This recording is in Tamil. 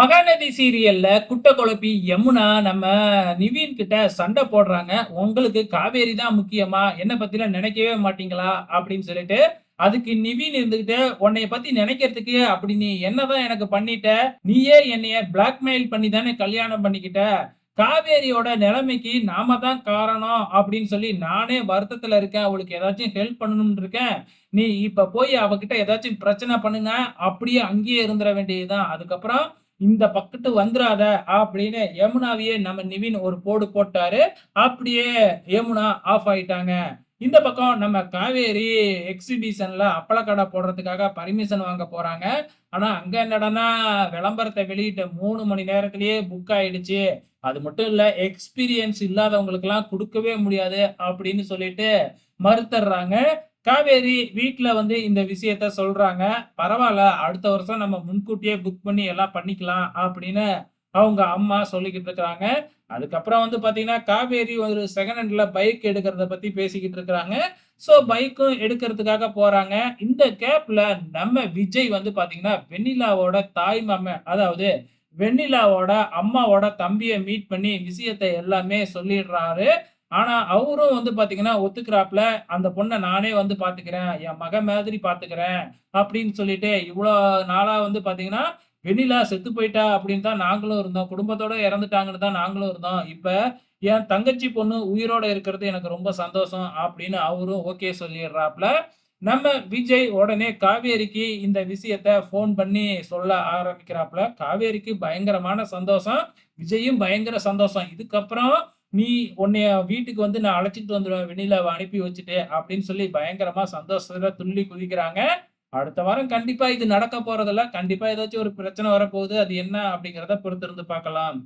மகாநதி சீரியல்ல குட்ட குழப்பி யமுனா நம்ம நிவின் கிட்ட சண்டை போடுறாங்க. உங்களுக்கு காவேரி தான் முக்கியமா? என்ன பத்திலாம் நினைக்கவே மாட்டீங்களா? அப்படின்னு சொல்லிட்டு அதுக்கு நிவின் இருந்துகிட்டு உன்னைய பத்தி நினைக்கிறதுக்கு அப்படி நீ என்னதான் எனக்கு பண்ணிட்ட? நீயே என்னைய பிளாக்மெயில் பண்ணி தானே கல்யாணம் பண்ணிக்கிட்ட? காவேரியோட நிலைமைக்கு நாம தான் காரணம். அப்படின்னு சொல்லி நானே வருத்தத்துல இருக்கேன். அவளுக்கு ஏதாச்சும் ஹெல்ப் பண்ணணும்னு இருக்கேன். நீ இப்ப போய் அவகிட்ட ஏதாச்சும் பிரச்சனை பண்ணுங்க. அப்படியே அங்கேயே இருந்துட வேண்டியதுதான். அதுக்கப்புறம் இந்த பக்கத்து வந்துடாத அப்படின்னு யமுனாவையே நம்ம நிவின் ஒரு போடு போட்டாரு. அப்படியே யமுனா ஆஃப் ஆயிட்டாங்க. இந்த பக்கம் நம்ம காவேரி எக்ஸிபிஷன்ல அப்பளக்கடை போடுறதுக்காக பர்மிஷன் வாங்க போறாங்க. ஆனா அங்க என்னடனா விளம்பரத்தை வெளியிட்ட மூணு மணி நேரத்திலேயே புக் ஆயிடுச்சு. அது மட்டும் இல்ல எக்ஸ்பீரியன்ஸ் இல்லாதவங்களுக்கு எல்லாம் கொடுக்கவே முடியாது அப்படின்னு சொல்லிட்டு மறுத்துறாங்க காவேரி வீட்டில் வந்து இந்த விஷயத்த சொல்கிறாங்க பரவாயில்ல அடுத்த வருஷம் நம்ம முன்கூட்டியே புக் பண்ணி எல்லாம் பண்ணிக்கலாம் அப்படின்னு அவங்க அம்மா சொல்லிக்கிட்டு இருக்கிறாங்க. அதுக்கப்புறம் வந்து பார்த்தீங்கன்னா காவேரி ஒரு செகண்ட் ஹேண்டில் பைக் எடுக்கிறத பற்றி பேசிக்கிட்டு இருக்கிறாங்க. ஸோ பைக்கும் எடுக்கிறதுக்காக போகிறாங்க இந்த கேப்பில் நம்ம விஜய் வந்து பார்த்தீங்கன்னா வெண்ணிலாவோட தாய் மாமன் அதாவது வெண்ணிலாவோட அம்மாவோட தம்பியை மீட் பண்ணி விஷயத்தை எல்லாமே சொல்லிடுறாரு. ஆனா அவரும் வந்து பாத்தீங்கன்னா ஒத்துக்கிறாப்புல அந்த பொண்ணை நானே வந்து பாத்துக்கிறேன் என் மகன் மாதிரி பாத்துக்கிறேன் அப்படின்னு சொல்லிட்டு இவ்வளோ நாளா வந்து பாத்தீங்கன்னா வெண்ணிலா செத்து போயிட்டா அப்படின்னு தான் நாங்களும் இருந்தோம். குடும்பத்தோட இறந்துட்டாங்கன்னு தான் நாங்களும் இருந்தோம். இப்ப என் தங்கச்சி பொண்ணு உயிரோட இருக்கிறது எனக்கு ரொம்ப சந்தோஷம் அப்படின்னு அவரும் ஓகே சொல்லிடுறாப்புல நம்ம விஜய் உடனே காவேரிக்கு இந்த விஷயத்த ஃபோன் பண்ணி சொல்ல ஆரம்பிக்கிறாப்புல காவேரிக்கு பயங்கரமான சந்தோஷம் விஜயும் பயங்கர சந்தோஷம். இதுக்கப்புறம் நீ உன்னைய வீட்டுக்கு வந்து நான் அழைச்சிட்டு வந்துடுவேன் வெண்ணிலாவை அனுப்பி வச்சுட்டு அப்படின்னு சொல்லி பயங்கரமா சந்தோஷத்துல துள்ளி குதிக்கிறாங்க. அடுத்த வாரம் கண்டிப்பா இது நடக்க போறதில்ல. கண்டிப்பா ஏதாச்சும் ஒரு பிரச்சனை வரப்போகுது. அது என்ன அப்படிங்கிறத பொறுத்திருந்து பார்க்கலாம்.